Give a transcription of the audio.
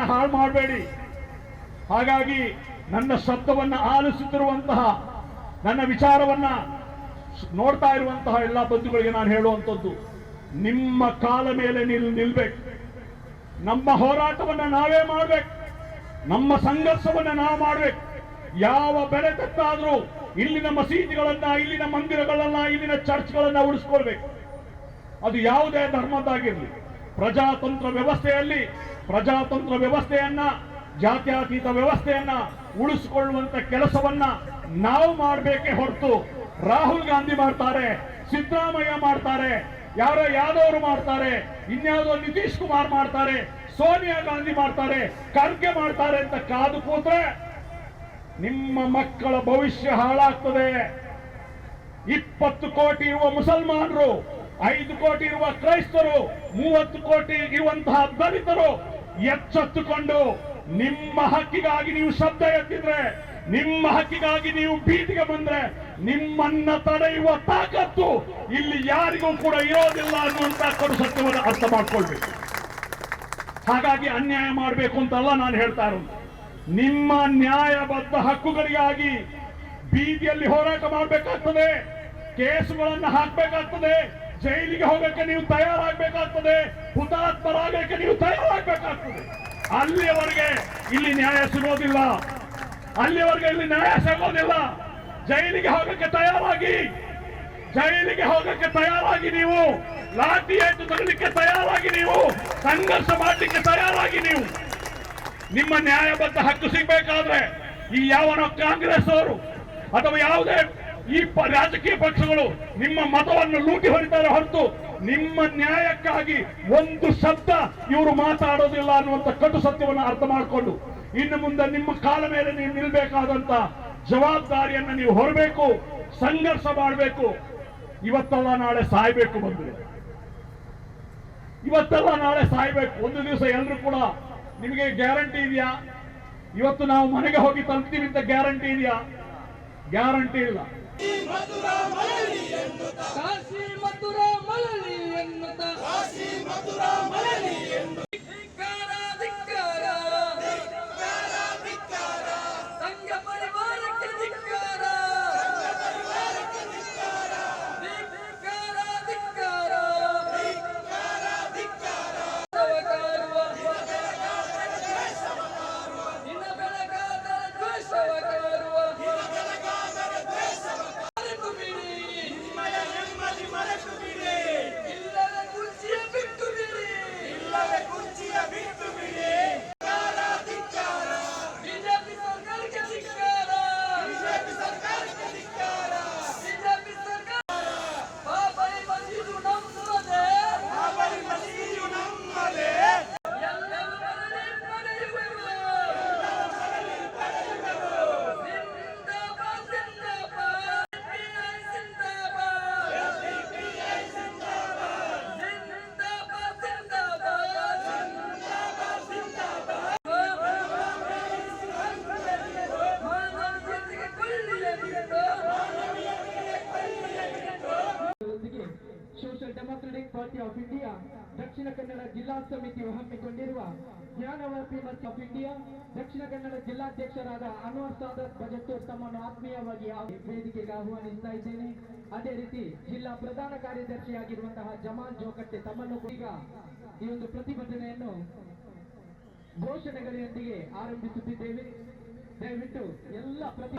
ಶಬ್ದವನ್ನ ಹಾಳು ಮಾಡಬೇಡಿ. ಹಾಗಾಗಿ ನನ್ನ ಶಬ್ದವನ್ನ ಆಲಿಸುತ್ತಿರುವಂತಹ, ನನ್ನ ವಿಚಾರವನ್ನ ನೋಡ್ತಾ ಇರುವಂತಹ ಎಲ್ಲ ಬಂಧುಗಳಿಗೆ ನಾನು ಹೇಳುವಂಥದ್ದು, ನಿಮ್ಮ ಕಾಲ ಮೇಲೆ ನಿಲ್, ನಿಲ್ಬೇಕು. ನಮ್ಮ ಹೋರಾಟವನ್ನ ನಾವೇ ಮಾಡ್ಬೇಕು. ನಮ್ಮ ಸಂಘರ್ಷವನ್ನ ನಾವು ಮಾಡ್ಬೇಕು. ಯಾವ ಬೆಲೆ ತಟ್ಟಾದರೂ ಇಲ್ಲಿನ ಮಸೀದಿಗಳನ್ನ, ಇಲ್ಲಿನ ಮಂದಿರಗಳನ್ನ, ಇಲ್ಲಿನ ಚರ್ಚ್ಗಳನ್ನ ಉಳಿಸ್ಕೊಳ್ಬೇಕು. ಅದು ಯಾವುದೇ ಧರ್ಮದ್ದಾಗಿರಲಿ. ಪ್ರಜಾತಂತ್ರ ವ್ಯವಸ್ಥೆಯಲ್ಲಿ ಪ್ರಜಾತಂತ್ರ ವ್ಯವಸ್ಥೆಯನ್ನ, ಜಾತ್ಯತೀತ ವ್ಯವಸ್ಥೆಯನ್ನ ಉಳಿಸಿಕೊಳ್ಳುವಂತ ಕೆಲಸವನ್ನ ನಾವು ಮಾಡಬೇಕೇ ಹೊರತು ರಾಹುಲ್ ಗಾಂಧಿ ಮಾಡ್ತಾರೆ, ಸಿದ್ದರಾಮಯ್ಯ ಮಾಡ್ತಾರೆ, ಯಾರೋ ಯಾದವರು ಮಾಡ್ತಾರೆ, ಇನ್ಯಾವುದೋ ನಿತೀಶ್ ಕುಮಾರ್ ಮಾಡ್ತಾರೆ, ಸೋನಿಯಾ ಗಾಂಧಿ ಮಾಡ್ತಾರೆ, ಖರ್ಗೆ ಮಾಡ್ತಾರೆ ಅಂತ ಕಾದು ಕೂತ್ರೆ ನಿಮ್ಮ ಮಕ್ಕಳ ಭವಿಷ್ಯ ಹಾಳಾಗ್ತದೆ. ಇಪ್ಪತ್ತು ಕೋಟಿ ಇರುವ ಮುಸಲ್ಮಾನರು, ಐದು ಕೋಟಿ ಇರುವ ಕ್ರೈಸ್ತರು, ಮೂವತ್ತು ಕೋಟಿ ಇರುವಂತಹ ದಲಿತರು ಎಚ್ಚೆತ್ತುಕೊಂಡು ನಿಮ್ಮ ಹಕ್ಕಿಗಾಗಿ ನೀವು ಶಬ್ದ ಎತ್ತಿದ್ರೆ, ನಿಮ್ಮ ಹಕ್ಕಿಗಾಗಿ ನೀವು ಬೀದಿಗೆ ಬಂದ್ರೆ, ನಿಮ್ಮನ್ನ ತಡೆಯುವ ತಾಕತ್ತು ಇಲ್ಲಿ ಯಾರಿಗೂ ಕೂಡ ಇರೋದಿಲ್ಲ ಅನ್ನುವಂತ ಕೊಡು ಸತ್ಯವನ್ನು ಅರ್ಥ ಮಾಡ್ಕೊಳ್ಬೇಕು. ಹಾಗಾಗಿ ಅನ್ಯಾಯ ಮಾಡಬೇಕು ಅಂತಲ್ಲ ನಾನು ಹೇಳ್ತಾ ಇರೋದು. ನಿಮ್ಮ ನ್ಯಾಯಬದ್ಧ ಹಕ್ಕುಗಳಿಗಾಗಿ ಬೀದಿಯಲ್ಲಿ ಹೋರಾಟ ಮಾಡಬೇಕಾಗ್ತದೆ, ಕೇಸುಗಳನ್ನು ಹಾಕಬೇಕಾಗ್ತದೆ ಜೈಲಿಗೆ ಹೋಗಕ್ಕೆ ನೀವು ತಯಾರಾಗಬೇಕಾಗ್ತದೆ. ಹುತಾತ್ಮರಾಗಕ್ಕೆ ನೀವು ತಯಾರಾಗಬೇಕಾಗ್ತದೆ. ಅಲ್ಲಿಯವರೆಗೆ ಇಲ್ಲಿ ನ್ಯಾಯ ಸಿಗೋದಿಲ್ಲ. ಅಲ್ಲಿಯವರೆಗೆ ಇಲ್ಲಿ ನ್ಯಾಯ ಸಿಗೋದಿಲ್ಲ. ಜೈಲಿಗೆ ಹೋಗಕ್ಕೆ ತಯಾರಾಗಿ. ಜೈಲಿಗೆ ಹೋಗಕ್ಕೆ ತಯಾರಾಗಿ ನೀವು. ಲಾಠಿ ಏಟು ತಗಲಿಕ್ಕೆ ತಯಾರಾಗಿ ನೀವು. ಸಂಘರ್ಷ ಮಾಡಲಿಕ್ಕೆ ತಯಾರಾಗಿ ನೀವು. ನಿಮ್ಮ ನ್ಯಾಯಬದ್ಧ ಹಕ್ಕು ಸಿಗ್ಬೇಕಾದ್ರೆ ಈ ಯಾವನೋ ಕಾಂಗ್ರೆಸ್ ಅವರು ಅಥವಾ ಯಾವುದೇ ಈ ರಾಜಕೀಯ ಪಕ್ಷಗಳು ನಿಮ್ಮ ಮತವನ್ನು ಲೂಟಿ ಹೊಡಿತಾರೆ ಹೊರತು ನಿಮ್ಮ ನ್ಯಾಯಕ್ಕಾಗಿ ಒಂದು ಶಬ್ದ ಇವರು ಮಾತಾಡೋದಿಲ್ಲ ಅನ್ನುವಂತ ಕಟು ಸತ್ಯವನ್ನು ಅರ್ಥ ಮಾಡಿಕೊಂಡು ಇನ್ನು ಮುಂದೆ ನಿಮ್ಮ ಕಾಲ ಮೇಲೆ ನೀವು ನಿಲ್ಬೇಕಾದಂತ ಜವಾಬ್ದಾರಿಯನ್ನು ನೀವು ಹೊರಬೇಕು, ಸಂಘರ್ಷ ಮಾಡಬೇಕು. ಇವತ್ತಲ್ಲ ನಾಳೆ ಸಾಯ್ಬೇಕು ಬಂದ್ರೆ. ಇವತ್ತೆಲ್ಲ ನಾಳೆ ಸಾಯ್ಬೇಕು. ಒಂದು ದಿವಸ ಎಲ್ಲರೂ ಕೂಡ ನಿಮಗೆ ಗ್ಯಾರಂಟಿ ಇದೆಯಾ? ಇವತ್ತು ನಾವು ಮನೆಗೆ ಹೋಗಿ ತಲುಪ್ತೀವಿ ಅಂತ ಗ್ಯಾರಂಟಿ ಇದೆಯಾ? ಗ್ಯಾರಂಟಿ ಇಲ್ಲ. ಕಾಶಿ ಮಧುರ ಮಲಲಿ ಎನ್ನುತ್ತ. ಕಾಶಿ ಮಧುರ ಮಲಲಿ ದಕ್ಷಿಣ ಕನ್ನಡ ಜಿಲ್ಲಾ ಸಮಿತಿಯು ಹಮ್ಮಿಕೊಂಡಿರುವ ಜ್ಞಾನವಾಪಿ ಮತ್ತು ಆಫ್ ಇಂಡಿಯಾ ದಕ್ಷಿಣ ಕನ್ನಡ ಜಿಲ್ಲಾಧ್ಯಕ್ಷರಾದ ಅನ್ವರ್ ಸಾದತ್ ಬಜತ್ತೂರ್ ತಮ್ಮನ್ನು ಆತ್ಮೀಯವಾಗಿ ಆ ವೇದಿಕೆಗೆ ಆಹ್ವಾನಿಸ್ತಾ ಇದ್ದೇನೆ. ಅದೇ ರೀತಿ ಜಿಲ್ಲಾ ಪ್ರಧಾನ ಕಾರ್ಯದರ್ಶಿಯಾಗಿರುವಂತಹ ಜಮಾಲ್ ಜೋಕಟ್ಟೆ ತಮ್ಮನ್ನು ಕೂಡ ಈಗ ಈ ಒಂದು ಪ್ರತಿಭಟನೆಯನ್ನು ಘೋಷಣೆಗಳೊಂದಿಗೆ ಆರಂಭಿಸುತ್ತಿದ್ದೇವೆ. ದಯವಿಟ್ಟು ಎಲ್ಲ ಪ್ರತಿ